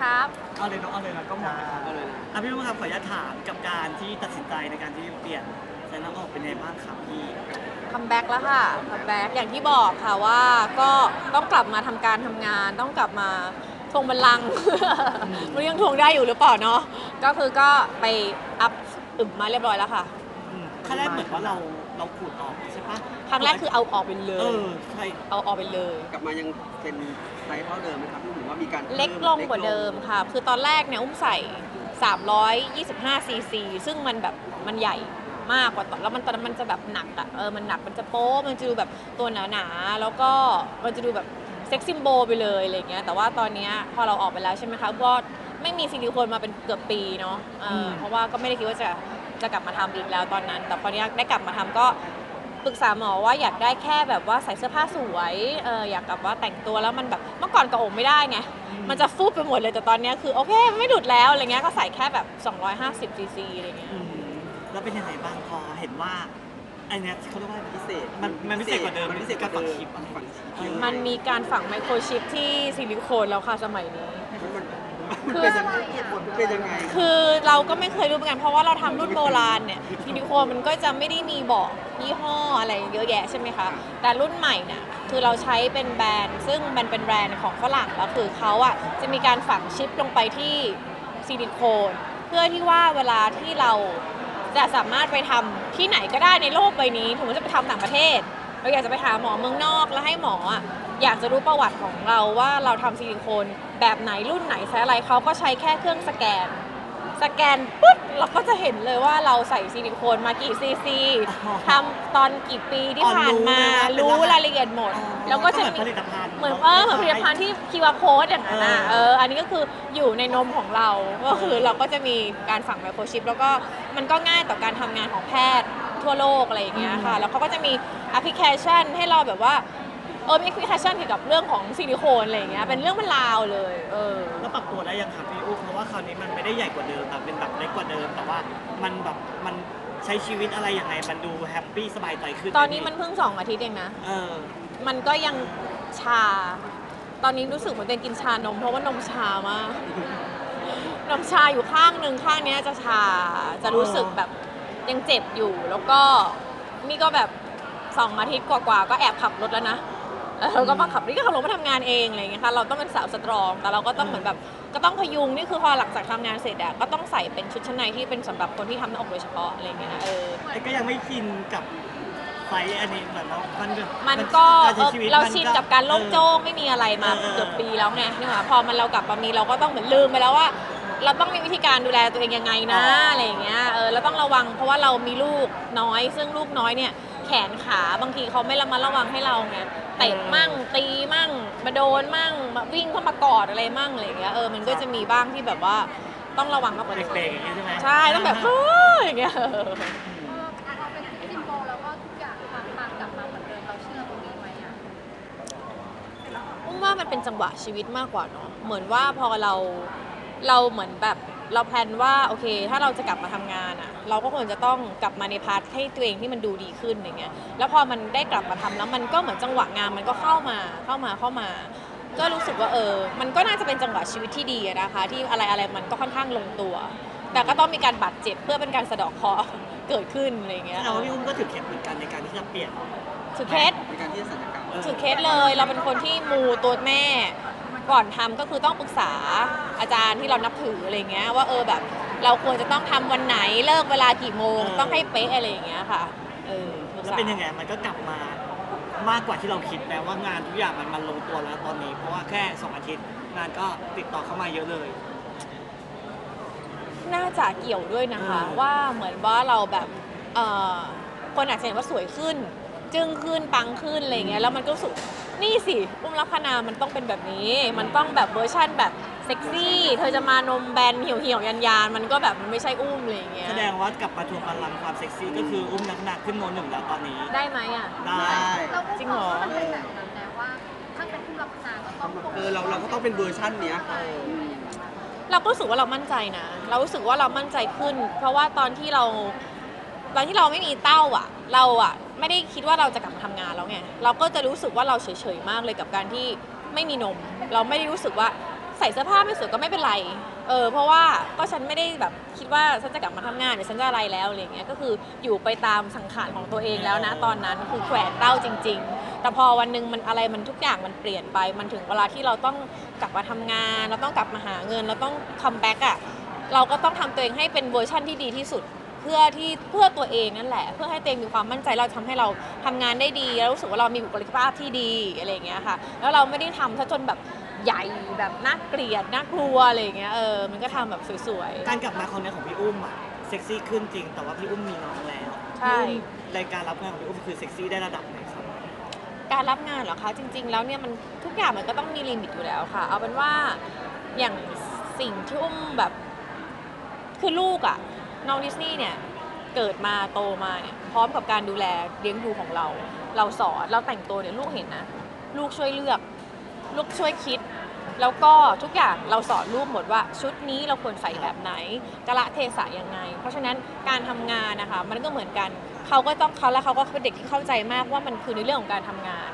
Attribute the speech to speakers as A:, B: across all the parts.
A: ครับ
B: เอาเลยเนาะเอาเลยนะก็หมดนะครับ
C: เอาเลยนะ
B: อะพี่ลูกครับขออนุญาตถามกับการที่ตัดสินใจในการที่เปลี่ยนใส่น้ำออกเป็นไงบ้างครับพี่
A: คัมแบ็กแล้วค่ะคัมแบ็กอย่างที่บอกค่ะว่าก็ต้องกลับมาทำการทำงาน ต้องกลับมาทวงบัลลังก์ มันยังทวงได้อยู่หรือเปล่าเนาะก็คือก็ไปอัพอึมมาเรียบร้อยแล้วค่ะ
B: อืมขั้นแรกเหมือนว่าเราเราขูดออกใช่ปะ
A: ครั้งแรกคือเอาออกไปเล
B: เอย อใช่
A: เอาออกไปเลย
C: กลับมายังเป็นไซส์เท่าเดิมไหมครับหรือว่ามีการ
A: เล็กลงกว่าเดิมค่ะ คือตอนแรกเนี่ยอุ้มใส่ 325 ซีซี ซึ่งมันแบบมันใหญ่มากกว่าตอนแล้วมันตอนนั้นมันจะแบบหนักอะเออ มันหนัก มันจะโป๊ะมันจะดูแบบตัวหนาๆ แล้วก็มันจะดูแบบเซ็กซิมโบไปเลยอะไรเงี้ย แต่ว่าตอนเนี้ยพอเราออกไปแล้วใช่ไหมคะก็ไม่มีซิลิโคนมาเป็นเกือบปีเนาะเออเพราะว่าก็ไม่ได้คิดว่าจะจะกลับมาทำอีกแล้วตอนนั้น แต่พอเนี้ยได้กลับมาทำก็ ปรึกษาหมอว่าอยากได้แค่แบบว่าใส่เสื้อผ้าสวยเอออยากแบบว่าแต่งตัวแล้วมันแบบเมื่อก่อนกระโองไม่ได้ไงมันจะฟูบไปหมดเลยแต่ตอนเนี้ยคือโอเคไม่ดุดแล้วอะไรเงี้ยก็ใส่แค่แบบ 250ซีซีอะไรเงี้ย
B: อืมแล้วเป็นยังไงบ้างพอเห็นว่าไอเนี้ยเขาเรียกว่า
C: พิเศษ
B: มันมันพิเศษกว่าเดิม
C: มันพิเศษกว่า
B: กับ
C: เดิ
B: ฝัง
C: ม
B: ชิปอะไร
C: ฝังชิป
B: เออ
A: มันมีการฝังไมโครชิปที่ซิลิโคนแล้วค่ะสมัยนี้
C: มัน มันเป็นยังไงเหตุผลมันเป็นยังไง
A: คือเราก็ไม่เคยรู้เหมือนกัน เพราะว่าเราทำรุ่นโบราณเนี่ยซิลิโคมันก็จะไม่ได้มีบอกยี่ห้ออะไรเยอะแยะใช่ไหมคะ แต่รุ่นใหม่เนี่ยคือเราใช้เป็นแบรนด์ ซึ่งมันเป็นแบรนด์ของฝรั่งแล้วคือเขาอะจะมีการฝังชิปลงไปที่ซิลิโคน เพื่อที่ว่าเวลาที่เราจะสามารถไปทำที่ไหนก็ได้ในโลกใบนี้ถึงจะไปทำต่างประเทศ เราอยากจะไปหาหมอเมืองนอกแล้วให้หมออะ อยากจะรู้ประวัติของเราว่าเราทำซิลิโคนแบบไหนรุ่นไหนใช้อะไรเขาก็ใช้แค่เครื่องสแกน สแกนปุ๊บเราก็จะเห็นเลยว่าเราใส่ซิลิโคนมากี่ซีซี
B: อ๋อ
A: ทำตอนกี่ปีที่
B: อ๋อ
A: ผ่านมา
B: รู้
A: รู้
B: เลยว่าเป็น
A: รายละเอียดหมด
B: อ๋อ
A: แล้วก็จะ
B: เหมือน
A: มี
B: ผลิตภัณฑ์
A: เหมือนเออเหมือนผลิตภัณฑ์ที่คิวอาร์โค้ดอย่างนั้นอะ
B: เอ
A: เอ
B: อ
A: ออันนี้ก็คืออยู่ในนมของเรา ก็คือเราก็จะมีการฝังไมโครชิป แล้วก็มันก็ง่ายต่อการทำงานของแพทย์ทั่วโลกอะไรอย่างเงี้ยค่ะ แล้วเขาก็จะมีแอปพลิเคชันให้เราแบบว่า เออมีแอปพลิเคชันเกี่ยวกับเรื่องของซิลิโคนอะไรอย่างเงี้ยเป็นเรื่องเป็นราวเลย เออ
B: แล้วปรับตัวได้ยังครับพี่อุ๊เพราะว่าคราวนี้มันไม่ได้ใหญ่กว่าเดิมแบบเป็นแบบเล็กกว่าเดิม แต่ว่ามันแบบมันใช้ชีวิตอะไรยังไงมันดูแฮปปี้สบายใจขึ้น
A: ตอนนี้มันเพิ่งสองอาทิตย์เองนะ
B: เออ
A: มันก็ยังชา ตอนนี้รู้สึกเหมือนตัวเองกินชานม เพราะว่านมชามาก นมชาอยู่ข้างหนึ่งข้างเนี้ยจะชา จะรู้สึกแบบยังเจ็บอยู่ แล้วก็นี่ก็แบบสองอาทิตย์กว่าๆก็แอบขับรถแล้วนะแล้ว เราก็มาขับนี่ก็ขับรถมาทำงานเองอะไรอย่างเงี้ยค่ะเราต้องเป็นสาวสตรอง แต่เราก็ต้องเหมือนแบบก็ต้องพยุงนี่คือพอหลังจากทำงานเสร็จอะก็ต้องใส่เป็นชุดชั้นในที่เป็นสำหรับคนที่ทำหน้าอกโดยเฉพาะอะไรอย่างเงี้ยเออ
B: แต่ก็ยังไม่ชินกับไซส์อันนี้เหมือนเรามันแบบ
A: มันก็า
B: ร
A: เอ
B: ใช้
A: อ
B: ชีวิต
A: เรา
B: มัน
A: ชินกับการโล่งโจ้งไม่มีอะไรมา
B: เออ
A: เกือบปีแล้วไงนี่หว่าพอมันเรากลับมามีเราก็ต้องเหมือนลืมไปแล้วว่า เราต้องมีวิธีการดูแลตัวเองยังไงนะอะไรอย่างเงี้ยเออเราต้องระวังเพราะว่าเรามีลูกน้อย ซึ่งลูกน้อยเนี่ย แขนขาบางทีเขาไม่ระมัดระวังให้เราไงเตะมั่งตีมั่งมาโดนมั่งมาวิ่งเข้ามากอดอะไรมั่งอะไรอย่างเงี้ยเออมันก็จะมีบ้างที่แบบว่าต้องระวังมากกว่าเดิม
B: เด็กๆอย่างเงี้ยใช่ไหม
A: ใช่ต้องแบบเฮ้ยอย่างเงี้ย
D: เอออะพอเป็นซิมโบลแล้วก็ทุกอย่างความปังกลับมาเหมือนเดิมเราเชื่อตรงนี้ไหมอะ
A: อุ้มว่ามันเป็นจังหวะชีวิตมากกว่าเนาะเหมือนว่าพอเราเราเหมือนแบบ เราแพลนว่าโอเค ถ้าเราจะกลับมาทำงานอะ่ะ เราก็ควรจะต้องกลับมาในพาร์ทให้ตัวเองที่มันดูดีขึ้นอย่างเงี้ยแล้วพอมันได้กลับมาทำแล้วมันก็เหมือนจังหวะงานมันก็เข้ามาเข้ามาเข้ามา ก็รู้สึกว่าเออ มันก็น่าจะเป็นจังหวะชีวิตที่ดีอะนะคะ ที่อะไรอะไรมันก็ค่อนข้างลงตัว แต่ก็ต้องมีการบาดเจ็บเพื่อเป็นการสะเดอกเคราะห์เกิดขึ้นอะไรอย่างเงี้ย
B: แต่ว่าพี่อุ้มก็ถือเคล็ดเหมือนกันในการที่จะเปลี่ยน
A: สุดเคส
C: ในการที่จะสัญญกรรม
B: เออ
A: สุดเคสเลย เราเป็นคนที่มูตัวแม่ ก่อนทำก็คือต้องปรึกษาอาจารย์ที่เรานับถืออะไรเงี้ยว่าเออแบบเราควรจะต้องทำวันไหนเลิกเวลากี่โมง ต้องให้เป๊ะอะไรอย่างเงี้ยค่ะเออปรึก
B: แล้ว
A: ษา
B: เป็นยังไงมันก็กลับมามากกว่าที่เราคิดแต่ว่างานทุกอย่างมันมันลงตัวแล้วตอนนี้ เพราะว่าแค่สองอาทิตย์งานก็ติดต่อเข้ามาเยอะเลย
A: น่าจะเกี่ยวด้วยนะคะ
B: อืม
A: ว่าเหมือนว่าเราแบบเอ่อคนอาจจะเห็นว่าสวยขึ้น จึงขึ้นปังขึ้นอะไรเงี้ยแล้วมันก็รู้สุ นี่สิอุ้มลักษณามันต้องเป็นแบบนี้ มันต้องแบบเวอร์ชั่นแบบเซ็กซี่ เธอจะมานมแบนเหี่ยวเหี่ยวยันยานๆมันก็แบบมันไม่ใช่อุ้มอะไรอย่างเงี้ย
B: แสดงว่ากลับมาทวงพลังความเซ็กซี่ก็คืออุ้มน้ำหนักขึ้นโนหนึ่งแล้วตอนนี้
A: ได้ไหมอะ
B: ได้
D: เราก็
A: จริงเหรอ
D: ว่ามันเป็นแบบนั้นแล้วว่าถ้าเป็นผู้รับงานก็ต้อง
C: เออเราเราก็ต้องเป็นเวอร์ชันเนี้ยค่ะ
A: เราก็รู้สึกว่าเรามั่นใจนะ เรารู้สึกว่าเรามั่นใจขึ้น เพราะว่าตอนที่เรา ตอนที่เราไม่มีเต้าอะ เราอะไม่ได้คิดว่าเราจะกลับมาทำงานแล้วไงเราก็จะรู้สึกว่าเราเฉยๆมากเลยกับการที่ไม่มีนม เราไม่ได้รู้สึกว่าใส่เสื้อผ้าไม่สวยก็ไม่เป็นไรเออเพราะว่าก็ฉันไม่ได้แบบคิดว่าฉันจะกลับมาทำงานหรือฉันจะอะไรแล้วอะไรเงี้ยก็คืออยู่ไปตามสังขารของตัวเองแล้วนะตอนนั้นคือแขวนเต้าจริง ๆ แต่พอวันหนึ่งมันอะไรมันทุกอย่างมันเปลี่ยนไป มันถึงเวลาที่เราต้องกลับมาทำงาน เราต้องกลับมาหาเงิน เราต้องคัมแบ็กอะเราก็ต้องทำตัวเองให้เป็นเวอร์ชั่นที่ดีที่สุด พื่อที่เพื่อตัวเองนั่นแหละ เพื่อให้ตัวเองมีความมั่นใจเราทำให้เราทำงานได้ดี แล้วรู้สึกว่าเรามีบุคลิกภาพที่ดีอะไรอย่างเงี้ยค่ะ แล้วเราไม่ได้ทำซะจนแบบใหญ่แบบน่าเกลียดน่ากลัวอะไรอย่างเงี้ยเออมันก็ทำแบบสวย
B: การกลับมาครั้งนี้ของพี่อุ้มอะเซ็กซี่ขึ้นจริง แต่ว่าพี่อุ้มมีน้องแล้ว
A: ใช่
B: พี่อุ้มรายการรับงานของพี่อุ้มคือเซ็กซี่ได้ระดับไหนครับ
A: ๆการรับงานเหรอคะจริง ๆ แล้วเนี่ยมันทุกอย่างมันก็ต้องมีลิมิตอยู่แล้วค่ะ เอาเป็นว่าอย่างสิ่งที่อุ้มแบบคือลูกอะ น้องดิสนีย์เนี่ยเกิดมาโตมาเนี่ยพร้อมกับการดูแลเลี้ยงดูของเรา เราสอนเราแต่งตัวเนี่ยลูกเห็นนะ ลูกช่วยเลือก ลูกช่วยคิด แล้วก็ทุกอย่างเราสอนลูกหมดว่าชุดนี้เราควรใส่แบบไหนกะละเทศะยังไง เพราะฉะนั้นการทำงานนะคะมันก็เหมือนกันเขาก็ต้องเขาแล้วเขาก็เป็นเด็กที่เข้าใจมากว่ามันคือในเรื่องของการทำงาน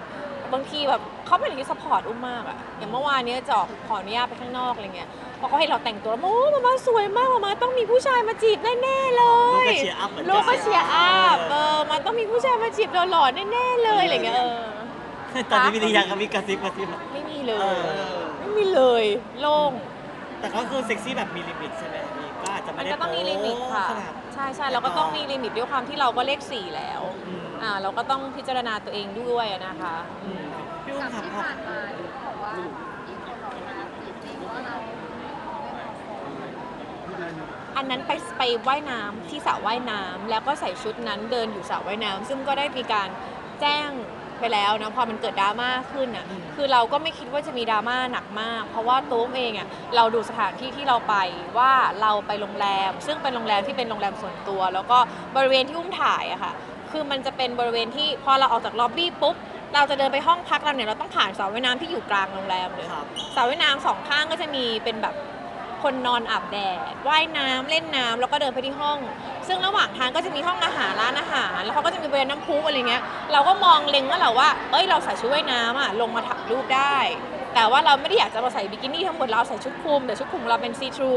A: บางทีแบบเขาเป็นเด็กที่สปอร์ตอุ้มมากอะอย่างเมื่อวานเนี้ยจะออกขออนุญาตไปข้างนอกอะไรเงี้ยพอเขาเห็นเราแต่งตัวแล้วโอ้มามาสวยมากมามาต้องมีผู้ชายมาจีบแน่ๆเล
B: ลูก
A: ย
B: ก็เชียร์อัพเหมือนกัน
A: ลูกก็เชียร์อัพเออมันต้องมีผู้ชายมาจีบเราหล่อแน่ๆเลยอะไรเงี้ยเออ
B: ตอนนี้วิทยากับมีกระซิบกระซิบอะ
A: ไม่มีเล
B: เอยอ
A: ไม่มีเลยโล่ง
B: แต่ก็คือเซ็กซี่แบบมีลิมิตใช่ไหมพี่ก็อาจจะ
A: มั
B: ไม่
A: น
B: ได้
A: ก็ต้องมีลิมิตค่ะ
B: โป๊ขนาด
A: ใช่ใช่เราก็ต้องมีลิมิตด้วยความที่เราก็เลขสี่แล้ว
B: อืม
A: อ่าเราก็ต้องพิจารณาตัวเองด้วยนะคะ
B: อืมพี่อุ้ม
D: กับ
B: ครับ
D: ที่
B: พอ
D: ผ่านมาที่บอกว่าอีกคนบอกว่าจริงๆว่าเราไม่เหมาะสม
A: อันนั้นไปไปว่ายน้ำที่สระว่ายน้ำแล้วก็ใส่ชุดนั้นเดินอยู่สระว่ายน้ำซึ่งก็ได้มีการแจ้ง ไปแล้วนะพอมันเกิดดราม่าขึ้นอะคือเราก็ไม่คิดว่าจะมีดราม่าหนักมาก เพราะว่าตัวผมเองอะเราดูสถานที่ที่เราไปว่าเราไปโรงแรม ซึ่งเป็นโรงแรมที่เป็นโรงแรมส่วนตัว แล้วก็บริเวณที่อุ้มถ่ายอะค่ะคือมันจะเป็นบริเวณที่พอเราออกจากล็อบบี้ปุ๊บเราจะเดินไปห้องพักเราเนี่ยเราต้องผ่านสระว่ายน้ำที่อยู่กลางโรงแรมเลย
B: ครับ
A: สระว่ายน้ำสองข้างก็จะมีเป็นแบบคนนอนอาบแดดว่ายน้ำเล่นน้ำแล้วก็เดินไปที่ห้อง ซึ่งระหว่างทางก็จะมีห้องอาหารร้านอาหาร แล้วเขาก็จะมีบริเวณน้ำพุอะไรเงี้ย เราก็มองเล็งว่าเราว่า เอ้ยเราใส่ชุดว่ายน้ำอะลงมาถ่ายรูปได้ แต่ว่าเราไม่ได้อยากจะมาใส่บิกินี่ทั้งหมดเราใส่ชุดคลุมแต่ชุดคลุมเราเป็นซีทรู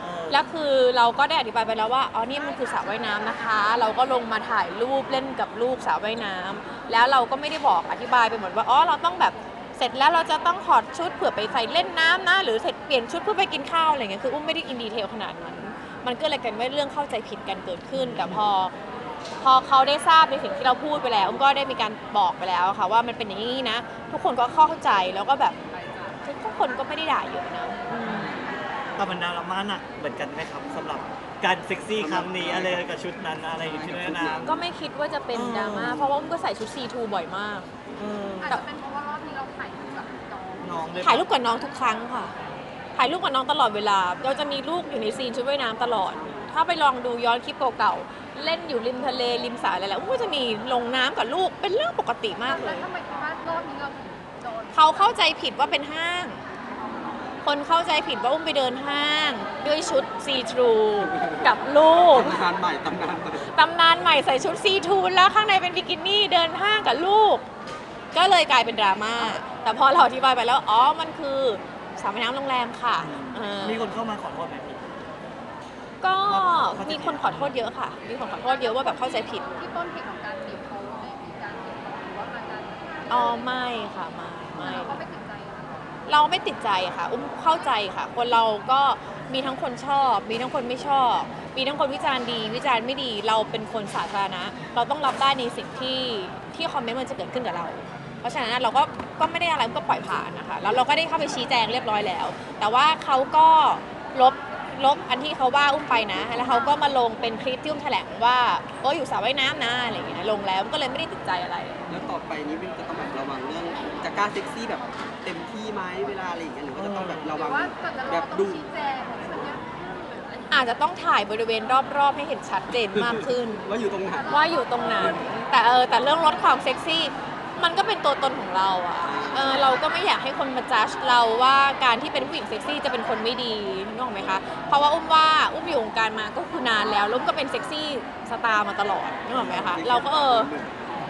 B: เออ
A: แล้วคือเราก็ได้อธิบายไปแล้วว่าอ๋อนี่มันคือสระว่ายน้ำนะคะ เราก็ลงมาถ่ายรูปเล่นกับลูกสระว่ายน้ำแล้วเราก็ไม่ได้บอกอธิบายไปหมดว่าอ๋อเราต้องแบบเสร็จแล้วเราจะต้องถอดชุดเผื่อไปใส่เล่นน้ำนะ หรือเสร็จเปลี่ยนชุดเพื่อไปกินข้าวอะไรเงี้ยคืออุ้มไม่ได้อินดีเทลขนาดนั้น มันก็เลยกลายเป็นว่าเรื่องเข้าใจผิดกันเกิดขึ้น แต่พอพอเขาได้ทราบในสิ่งที่เราพูดไปแล้วอุ้มก็ได้มีการบอกไปแล้วค่ะว่ามันเป็นอย่างนี้นะ ทุกคนก็เข้าใจแล้วก็แบบทุกคนก็ไม่ได้ด่าเยอะนะอืม
B: แต่มันดราม่าหนักเหมือนกันไหมครับสำหรับการเซ็กซี่ครั้งนี้อะไรกับชุดนั้นอะไรอย่างที่แนะนำ
A: ก็ไม่คิดว่าจะเป็นดราม่าเพราะว่าอุ้มก็ใส่ชุด C2 บ่อยมาก
B: เออ
D: อาจจะเป็นเพราะว่ารอบนี้เราถ่ายรูปกับน้อง
B: น้องด้วย
A: ถ่ายรูปกับน้องทุกครั้งค่ะ ถ่ายรูปกับน้องตลอดเวลา เราจะมีลูกอยู่ในซีนชุดว่ายน้ำตลอด ถ้าไปลองดูย้อนคลิปเก่าๆ เล่นอยู่ริมทะเลริมสระอะไรแล้วอุ้มก็จะมีลงน้ำกับลูกเป็นเรื่องปกติมากเล
D: แล้ว
A: ย
D: ทำไมคิดว่ารอบนี้เราถึงโดน
A: เขาเข้าใจผิดว่าเป็นห้าง คนเข้าใจผิดว่าอุ้มไปเดินห้าง ด้วยชุดซีทรูกับลูก
C: ตำนานใหม่ตำนานใหม่
A: ตำนานใหม่ใส่ชุดซีทูแล้วข้างในเป็นบิกินี่เดินห้างกับลูก ก็เลยกลายเป็นดราม่าแต่พอเราอธิบายไปแล้ว อ๋อ มันคือ สระว่ายน้ำโรงแรมค่ะเออ
B: มีคนเข้ามาขอโทษไหมพี่
A: ก็มีคนขอโทษเยอะค่ะ มีคนขอโทษเยอะว่าแบบเข้าใจผิด
D: ที่ต้นเหตุของการบีบเขาในมีการติดต่อหรือว่ามาการ
A: อ๋อไม่ค่ะไม่ไม่
D: เราก็ไม่ติดใจนะ
A: เราไม่ติดใจค่ะ อุ้มเข้าใจค่ะ คนเราก็มีทั้งคนชอบ มีทั้งคนไม่ชอบ มีทั้งคนวิจารณ์ดี วิจารณ์ไม่ดี เราเป็นคนสาธารณะ เราต้องรับได้ในสิ่งที่ที่คอมเมนต์มันจะเกิดขึ้นกับเรา เพราะฉะนั้นเราก็ ก็ไม่ได้อะไรก็ปล่อยผ่านนะคะแล้วเราก็ได้เข้าไปชี้แจงเรียบร้อยแล้ว แต่ว่าเขาก็ลบลบอันที่เขาว่าอุ้มไปนะ แล้วเขาก็มาลงเป็นคลิปที่อุ้มแถลงว่าโอ้อยู่สระว่ายน้ำนะอะไรอย่างเงี้ยลงแล้วก็เลยไม่ได้ติดใจอะไร
C: แล้วต่อไปนี้เป็นจะต้องแบบระวังเรื่องจะกล้าเซ็กซี่แบบเต็มที่ไหมเวลาอะไรอย่างเงี้ยหรือว่าจะต้องแบบ
D: ห
C: ระ
D: รื
C: วั
D: องว่าเกิดจะ
C: แบ
D: เรา
C: บ
D: ต้อง
C: ดู
D: ชี้แจงให้มันเยอะขึ้นหรืออะไรอย่างเงี้ย
A: อาจจะต้องถ่ายบริเวณรอบๆ ให้เห็นชัดเจนมากขึ้น
C: ว่าอยู่ตรงไหน
A: ว่าอยู่ตรงนั้นแต่เออแต่เรื่องลดความเซ็กซี่ มันก็เป็นตัวตนของเราอะเออเราก็ไม่อยากให้คนมาจัดเราว่าการที่เป็นผู้หญิงเซ็กซี่จะเป็นคนไม่ดีนึกออกไหมคะ เพราะว่าอุ้มว่าอุ้มอยู่วงการมาก็คือนานแล้วแล้วอุ้มก็เป็นเซ็กซี่สตาร์มาตลอดนึกออกไหมคะ เราก็เออ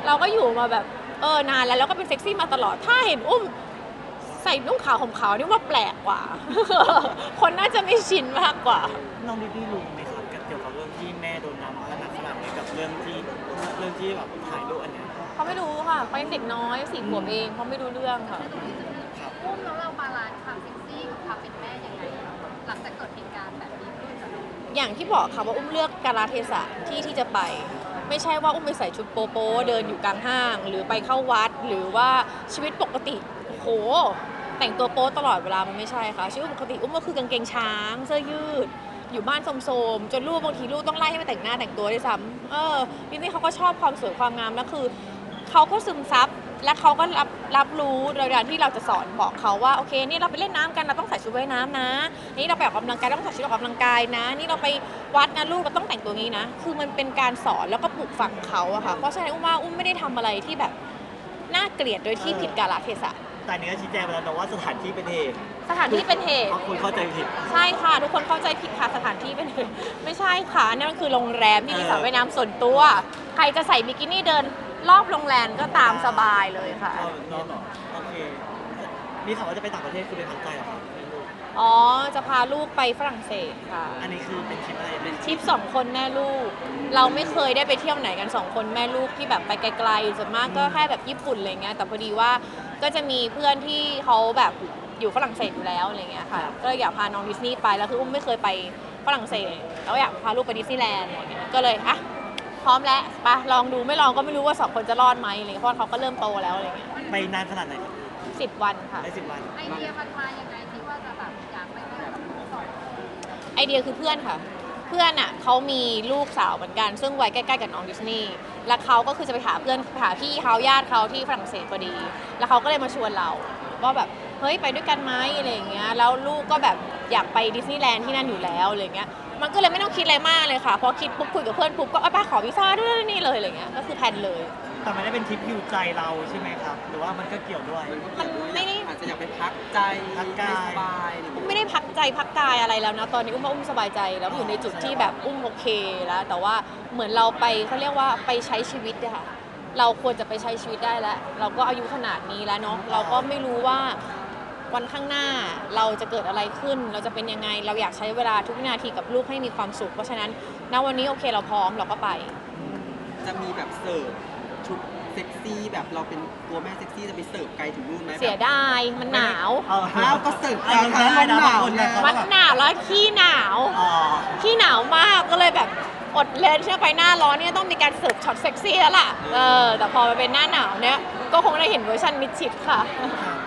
A: เราก็อยู่มาแบบเออนานแล้วแล้วก็เป็นเซ็กซี่มาตลอด ถ้าเห็นอุ้มใส่นุ่งขาวห่มขาวนี่ว่าแปลกกว่า คนน่าจะไม่ชินมากกว่า
B: น้องดิดี้รู้ไหมครับเกี่ยวกับเรื่องที่แม่โดนน้ำขนาดขนาดนี้กับเรื่องที่เรื่องที่แบบ
A: ไม่รู้ค่ะเขายังเด็กน้อยสี่ขวบเองเขาไม่รู้เรื่องค่ะ
B: ครับ
E: อุ้มแล้วเราบาลานซ์ความเซ็กซี่กับความเป็นแม่ยังไงหลังจากเกิดเหตุการณ์แบบนี้ขึ้นอะ
A: อย่างที่บอกค่ะว่าอุ้มเลือกกาลเทศะที่ที่จะไป ไม่ใช่ว่าอุ้มไปใส่ชุดโปโปเดินอยู่กลางห้าง หรือไปเข้าวัดหรือว่าชีวิตปกติโอ้โห แต่งตัวโป๊ตลอดเวลามันไม่ใช่ค่ะชีวิตปกติอุ้มก็คือกางเกงช้าง เสื้อยืด อยู่บ้านโสมๆจนลูกบางทีลูกต้องไล่ให้มาแต่งหน้าแต่งตัวด้วยซ้ำเออดิสนี่เขาก็ชอบความสวยความงามแล้วคือ เขาก็ซึมซับและเขาก็รับรับรู้โดยการที่เราจะสอนบอกเขาว่าโอเคนี่เราไปเล่นน้ำกันเราต้องใส่ชุดว่ายน้ำนะ นี่เราไปออกกำลังกายเราต้องใส่ชุดออกกำลังกายนะ นี่เราไปวัดนะลูกเราต้องแต่งตัวงี้นะ คือมันเป็นการสอนแล้วก็ปลูกฝังเขาอะค่ะเพราะฉะนั้นอุ้มว่าอุ้มไม่ได้ทำอะไรที่แบบน่าเกลียดโดยที่ผิดกาลเทศะ
B: แต่อันนี้ก็ชี้แจงไปแล้วนะว่าสถานที่เป็นเหตุ
A: สถานที่เป็นเหตุ
B: เพราะคนเข้าใจผิด
A: ใช่ค่ะ ทุกคนเข้าใจผิดค่ะสถานที่เป็น ไม่ใช่ค่ะนั่นมันคือโรงแรมที่มีสระว่ายน้ำส่วนตัว ใครจะใส่บิกินี่เดิน รอบโรงแรมก็ตามสบายเลยค่ะ
B: ก็เนาะโอเค มีข่าวว่าจะไปต่างประเทศคือไปพักใจเหรอครับไม่รู้
A: อ๋อ จะพาลูกไปฝรั่งเศสค่ะ
B: อันนี้คือเป็นทริปอะไรเป็น
A: ทริปสองคนแม่ลูก เราไม่เคยได้ไปเที่ยวไหนกันสองคนแม่ลูกที่แบบไปไกลๆส่วนมากก็แค่แบบญี่ปุ่นอะไรเงี้ยแต่พอดีว่าก็จะมีเพื่อนที่เขาแบบอยู่ฝรั่งเศสอยู่แล้วอะไรเงี้ยค่ะก็เลยอยากพาน้องดิสนีย์ไปแล้วคืออุ้มไม่เคยไปฝรั่งเศสแล้วอยากพาลูกไปดิสนีย์แลนด์อะไรเงี้ยก็เลยอะ พร้อมแล้วไปลองดูไม่ลองก็ไม่รู้ว่าสองคนจะรอดไหมอะไรเงี้ยเพราะเขาก็เริ่มโตแล้วอะไรเงี้ย
B: ไปนานขนาดไหนครับ
A: สิบวันค่ะ
B: ได้สิบวัน
E: ไอเดียมันมายังไงที่ว่าจะแบบอยากไปเที่ยวกับลูกสองคน
A: ไอเดียคือเพื่อนค่ะ เพื่อนอะเขามีลูกสาวเหมือนกัน ซึ่งวัยใกล้ๆกับน้องดิสนีย์แล้วเขาก็คือจะไปหาเพื่อนหาพี่เขาญาติเขาที่ฝรั่งเศสพอดี แล้วเขาก็เลยมาชวนเราว่าแบบเฮ้ยไปด้วยกันไหมอะไรอย่างเงี้ยแล้วลูกก็แบบอยากไปดิสนีย์แลนด์ที่นั่นอยู่แล้วอะไรเงี้ย มันก็เลยไม่ต้องคิดอะไรมากเลยค่ะ พอคิดปุ๊บคุยกับเพื่อนปุ๊บก็เอาไปขอวีซ่าด้วยนี่เลยอะไรเงี้ย ก็คือแพลนเลย
B: แต่ไม่ได้เป็นทริปฮิวใจเราใช่ไหมครับ หรือว่ามันก็เกี่ยวด้วย
C: มันก็
A: มันไม่ได้
C: อาจจะอยากไปพักใจ
B: พักกาย
C: ให้สบายอะไรอย่าง
A: อุ้ม
C: เงี้ย
A: ไม่ได้พักใจพักกายอะไรแล้วนะ ตอนนี้อุ้มว่าอุ้มสบายใจแล้วอยู่ในจุดที่แบบอุ้มโอเคแล้ว แต่ว่าเหมือนเราไปเขาเรียกว่าไปใช้ชีวิตอะค่ะ เราควรจะไปใช้ชีวิตได้แล้ว เราก็อายุขนาดนี้แล้วเนาะ เราก็ไม่รู้ว่า วันข้างหน้าเราจะเกิดอะไรขึ้น เราจะเป็นยังไง เราอยากใช้เวลาทุกวินาทีกับลูกให้มีความสุข เพราะฉะนั้นณวันนี้โอเคเราพร้อมเราก็ไป
C: จะมีแบบเสิร์ฟชุดเซ็กซี่แบบเราเป็นตัวแม่เซ็กซี่จะไปเสิร์ฟไกลถึงนู่นไหมแบบ
A: เสียดายมันหนาว
B: เออ
C: อ้าวก็เสิร์ฟ
B: อันนั้นได้นะบางคนเนี่ยเขา
A: มัน
B: แบบ
A: หนาวแล้วขี้หนาว
B: อ๋อ
A: ขี้หนาวมากก็เลยแบบ อดเลนเชื่อไปหน้าร้อนเนี่ยต้องมีการเสิร์ฟช็อตเซ็กซี่แล้วล่ะ เออ แต่พอมาเป็นหน้าหนาวเนี่ย ก็คงได้เห็นเวอร์ชันมิดชิดค่ะ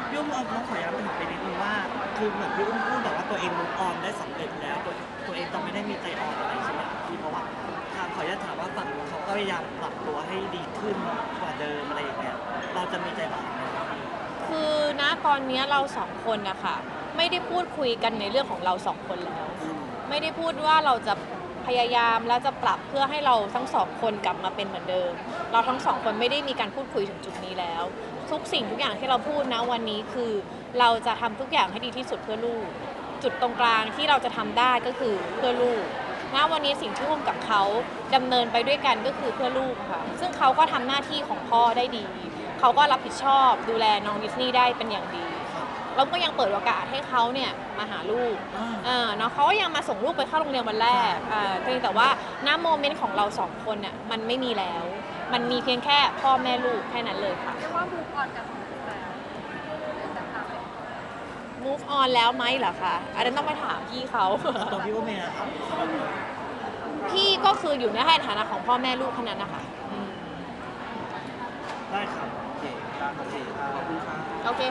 B: พี่อุ้มเอาน้องขอย้ำถามไปนิดนึงว่า คือเหมือนพี่อุ้มพูดแต่ว่าตัวเองมุกออนได้สำเร็จแล้ว ตัวตัวเองจะไม่ได้มีใจอ่อนอะไรใช่ไหมพี่เพราะว่าทางขออนุญาตถามว่าฝั่งนู้นเขาก็พยายามปรับตัวให้ดีขึ้นกว่าเดิมอะไรอย่างเงี้ย เราจะมีใจอ่อนไหมครับ
A: คือณตอนเนี้ยเราสองคนนะคะไม่ได้พูดคุยกันในเรื่องของเราสองคนแล้ว
C: อืม
A: ไม่ได้พูดว่าเราจะ พยายามและจะปรับเพื่อให้เราทั้งสองคนกลับมาเป็นเหมือนเดิม เราทั้งสองคนไม่ได้มีการพูดคุยถึงจุดนี้แล้ว ทุกสิ่งทุกอย่างที่เราพูดนะวันนี้คือเราจะทำทุกอย่างให้ดีที่สุดเพื่อลูก จุดตรงกลางที่เราจะทำได้ก็คือเพื่อลูกณวันนี้สิ่งที่อุ้มกับเขาดำเนินไปด้วยกันก็คือเพื่อลูกค่ะ ซึ่งเขาก็ทำหน้าที่ของพ่อได้ดี เขาก็รับผิดชอบดูแลน้องดิสนีย์ได้เป็นอย่างดี
B: ครับ
A: แล้วก็ยังเปิดโอกาสให้เขาเนี่ยมาหาลูก
B: อ่า
A: เออเนาะเขาก็ยังมาส่งลูกไปเข้าโรงเรียนวันแรกเออเพียงแต่ว่าณโมเมนต์ของเราสองคนเนี่ยมันไม่มีแล้ว มันมีเพียงแค่พ่อแม่ลูกแค่นั้นเลยค่ะ
E: เรียกว่ามูฟออนกันหมดแล้วแต่พาไป
A: move on แล้วไหมเหรอคะอันนั้นต้องไปถามพี่เขา
B: ตัวพี่อุ้มเองนะครับสำหรับเรา
A: พี่ก็คืออยู่ในฐานะของพ่อแม่ลูกแค่นั้นนะคะอืม
B: ได้ครับ
C: โอเคโอเคขอบคุณค่ะ
A: โอเค